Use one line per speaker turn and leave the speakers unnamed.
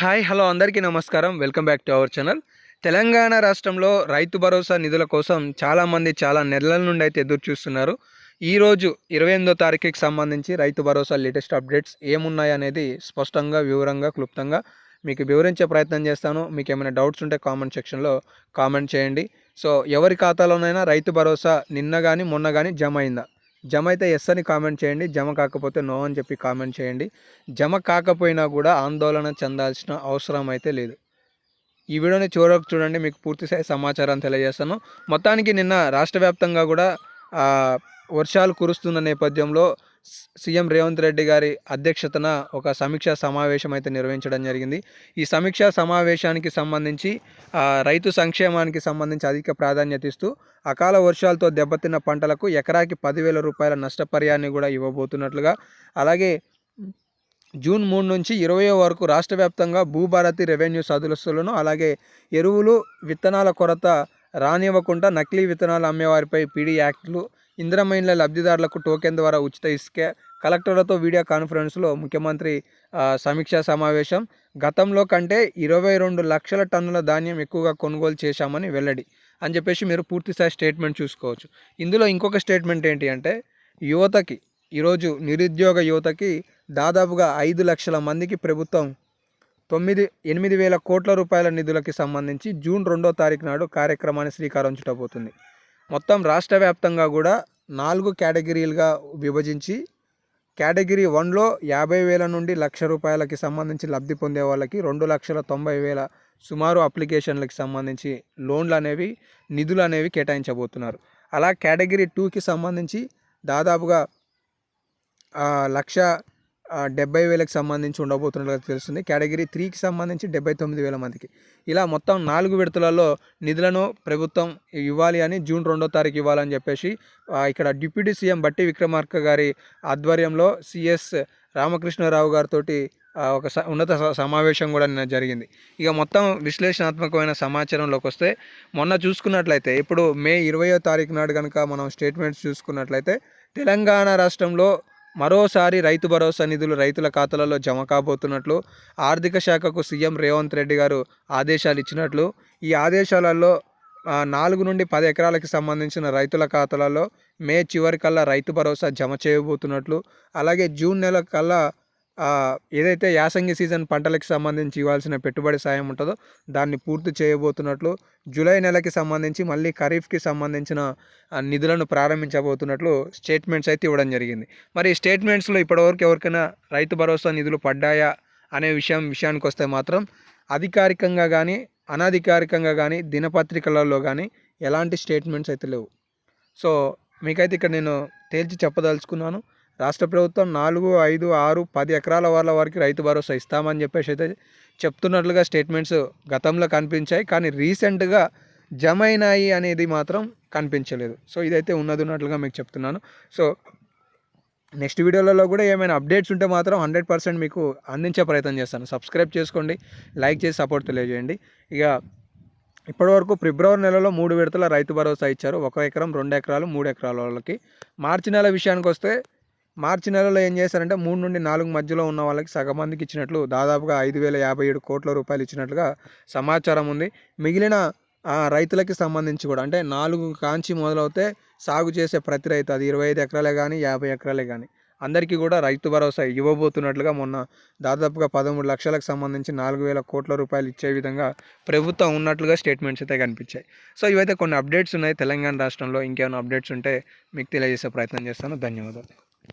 Hi hello అందరికీ నమస్కారం. Welcome back to our channel. Telangana రాష్ట్రంలో రైతు భరోసా నిధుల కోసం చాలామంది చాలా నెలల నుండి అయితే ఎదురు చూస్తున్నారు. ఈరోజు ఇరవై ఎనిమిదో తారీఖుకి సంబంధించి రైతు భరోసా లేటెస్ట్ అప్డేట్స్ ఏమున్నాయి అనేది స్పష్టంగా వివరంగా క్లుప్తంగా మీకు వివరించే ప్రయత్నం చేస్తాను. మీకు ఏమైనా డౌట్స్ ఉంటే కామెంట్ సెక్షన్లో కామెంట్ చేయండి. సో ఎవరి ఖాతాలోనైనా రైతు భరోసా నిన్న కానీ మొన్న కానీ జమ అయిందా? జమ అయితే ఎస్ అని కామెంట్ చేయండి జమ కాకపోతే నో అని చెప్పి కామెంట్ చేయండి. జమ కాకపోయినా కూడా ఆందోళన చెందాల్సిన అవసరం అయితే లేదు. ఈ వీడియోని చివరకు చూడండి మీకు పూర్తి సమాచారం తెలియజేస్తాను. మొత్తానికి నిన్న రాష్ట్ర వ్యాప్తంగా కూడా వర్షాలు కురుస్తున్న నేపథ్యంలో సీఎం రేవంత్ రెడ్డి గారి అధ్యక్షతన ఒక సమీక్షా సమావేశం అయితే నిర్వహించడం జరిగింది. ఈ సమీక్షా సమావేశానికి సంబంధించి రైతు సంక్షేమానికి సంబంధించి అధిక ప్రాధాన్యత ఇస్తూ అకాల వర్షాలతో దెబ్బతిన్న పంటలకు ఎకరాకి పదివేల రూపాయల నష్టపరిహారాన్ని కూడా ఇవ్వబోతున్నట్లుగా అలాగే జూన్ మూడు నుంచి ఇరవై వరకు రాష్ట్ర వ్యాప్తంగా భూభారతి రెవెన్యూ సదస్సులను అలాగే ఎరువులు విత్తనాల కొరత రానివ్వకుండా నకిలీ విత్తనాలు అమ్మేవారిపై పీడీ యాక్ట్లు ఇంద్రమైన్ల లబ్ధిదారులకు టోకెన్ ద్వారా ఉచిత ఇసుక కలెక్టర్లతో వీడియో కాన్ఫరెన్స్లో ముఖ్యమంత్రి సమీక్షా సమావేశం. గతంలో కంటే ఇరవై రెండు లక్షల టన్నుల ధాన్యం ఎక్కువగా కొనుగోలు చేశామని వెల్లడి. అని చెప్పేసి మీరు పూర్తిస్థాయి స్టేట్మెంట్ చూసుకోవచ్చు. ఇందులో ఇంకొక స్టేట్మెంట్ ఏంటి అంటే యువతకి ఈరోజు నిరుద్యోగ యువతకి దాదాపుగా ఐదు లక్షల మందికి ప్రభుత్వం తొమ్మిది ఎనిమిది వేల కోట్ల రూపాయల నిధులకి సంబంధించి జూన్ రెండో తారీఖు నాడు కార్యక్రమాన్ని శ్రీకారం చుట్టబోతుంది. మొత్తం రాష్ట్ర వ్యాప్తంగా కూడా నాలుగు కేటగిరీలుగా విభజించి కేటగిరీ వన్లో యాభై వేల నుండి లక్ష రూపాయలకి సంబంధించి లబ్ధి పొందే వాళ్ళకి రెండు లక్షల తొంభై వేల సుమారు అప్లికేషన్లకి సంబంధించి లోన్లు అనేవి నిధులు అనేవి కేటాయించబోతున్నారు. అలా కేటగిరీ టూకి సంబంధించి దాదాపుగా లక్ష డెబ్బై వేలకు సంబంధించి ఉండబోతున్నట్లుగా తెలుస్తుంది. కేటగిరీ త్రీకి సంబంధించి డెబ్బై తొమ్మిది వేల మందికి. ఇలా మొత్తం నాలుగు విడతలలో నిధులను ప్రభుత్వం ఇవ్వాలి అని జూన్ రెండో తారీఖు ఇవ్వాలని చెప్పేసి ఇక్కడ డిప్యూటీ సీఎం బట్టి విక్రమార్క గారి ఆధ్వర్యంలో సిఎస్ రామకృష్ణారావు గారితో ఒక ఉన్నత సమావేశం కూడా నిన్న జరిగింది. ఇక మొత్తం విశ్లేషణాత్మకమైన సమాచారంలోకి వస్తే మొన్న చూసుకున్నట్లయితే ఇప్పుడు మే ఇరవయో తారీఖు నాడు కనుక మనం స్టేట్మెంట్స్ చూసుకున్నట్లయితే తెలంగాణ రాష్ట్రంలో మరోసారి రైతు భరోసా నిధులు రైతుల ఖాతాలలో జమ కాబోతున్నట్లు ఆర్థిక శాఖకు సీఎం రేవంత్ రెడ్డి గారు ఆదేశాలు ఇచ్చినట్లు ఈ ఆదేశాలలో నాలుగు నుండి పది ఎకరాలకు సంబంధించిన రైతుల ఖాతాలలో మే చివరికల్లా రైతు భరోసా జమ చేయబోతున్నట్లు అలాగే జూన్ నెల కల్లా ఏదైతే యాసంగి సీజన్ పంటలకు సంబంధించి ఇవ్వాల్సిన పెట్టుబడి సాయం ఉంటుందో దాన్ని పూర్తి చేయబోతున్నట్లు జూలై నెలకి సంబంధించి మళ్ళీ ఖరీఫ్కి సంబంధించిన నిధులను ప్రారంభించబోతున్నట్లు స్టేట్మెంట్స్ అయితే ఇవ్వడం జరిగింది. మరి స్టేట్మెంట్స్లో ఇప్పటివరకు ఎవరికైనా రైతు భరోసా నిధులు పడ్డాయా అనే విషయం విషయానికి వస్తే మాత్రం అధికారికంగా కానీ అనధికారికంగా కానీ దినపత్రికలలో కానీ ఎలాంటి స్టేట్మెంట్స్ అయితే లేవు. సో మీకైతే ఇక్కడ నేను తేల్చి చెప్పదలుచుకున్నాను. రాష్ట్ర ప్రభుత్వం నాలుగు ఐదు ఆరు పది ఎకరాల వాళ్ళ వారికి రైతు భరోసా ఇస్తామని చెప్పేసి అయితే చెప్తున్నట్లుగా స్టేట్మెంట్స్ గతంలో కనిపించాయి. కానీ రీసెంట్గా జమ అయినాయి అనేది మాత్రం కనిపించలేదు. సో ఇదైతే ఉన్నది ఉన్నట్లుగా మీకు చెప్తున్నాను. సో నెక్స్ట్ వీడియోలలో కూడా ఏమైనా అప్డేట్స్ ఉంటే మాత్రం హండ్రెడ్ పర్సెంట్ మీకు అందించే ప్రయత్నం చేస్తాను. సబ్స్క్రైబ్ చేసుకోండి లైక్ చేసి సపోర్ట్ తెలియజేయండి. ఇక ఇప్పటివరకు ఫిబ్రవరి నెలలో మూడు విడతల రైతు భరోసా ఇచ్చారు. ఒక ఎకరం రెండు ఎకరాలు మూడు ఎకరాల వాళ్ళకి. మార్చి నెల విషయానికి వస్తే మార్చి నెలలో ఏం చేశారంటే మూడు నుండి నాలుగు మధ్యలో ఉన్న వాళ్ళకి సగం మందికి ఇచ్చినట్లు దాదాపుగా ఐదు వేల యాభై ఏడు కోట్ల రూపాయలు ఇచ్చినట్లుగా సమాచారం ఉంది. మిగిలిన రైతులకి సంబంధించి కూడా అంటే నాలుగు కాంచి మొదలవుతే సాగు చేసే ప్రతి రైతు అది ఇరవై ఐదు ఎకరాలే కానీ యాభై ఎకరాలే కానీ అందరికీ కూడా రైతు భరోసా ఇవ్వబోతున్నట్లుగా మొన్న దాదాపుగా పదమూడు లక్షలకు సంబంధించి నాలుగు వేల కోట్ల రూపాయలు ఇచ్చే విధంగా ప్రభుత్వం ఉన్నట్లుగా స్టేట్మెంట్స్ అయితే కనిపించాయి. సో ఇవైతే కొన్ని అప్డేట్స్ ఉన్నాయి తెలంగాణ రాష్ట్రంలో. ఇంకేమైనా అప్డేట్స్ ఉంటే మీకు తెలియజేసే ప్రయత్నం చేస్తాను. ధన్యవాదాలు.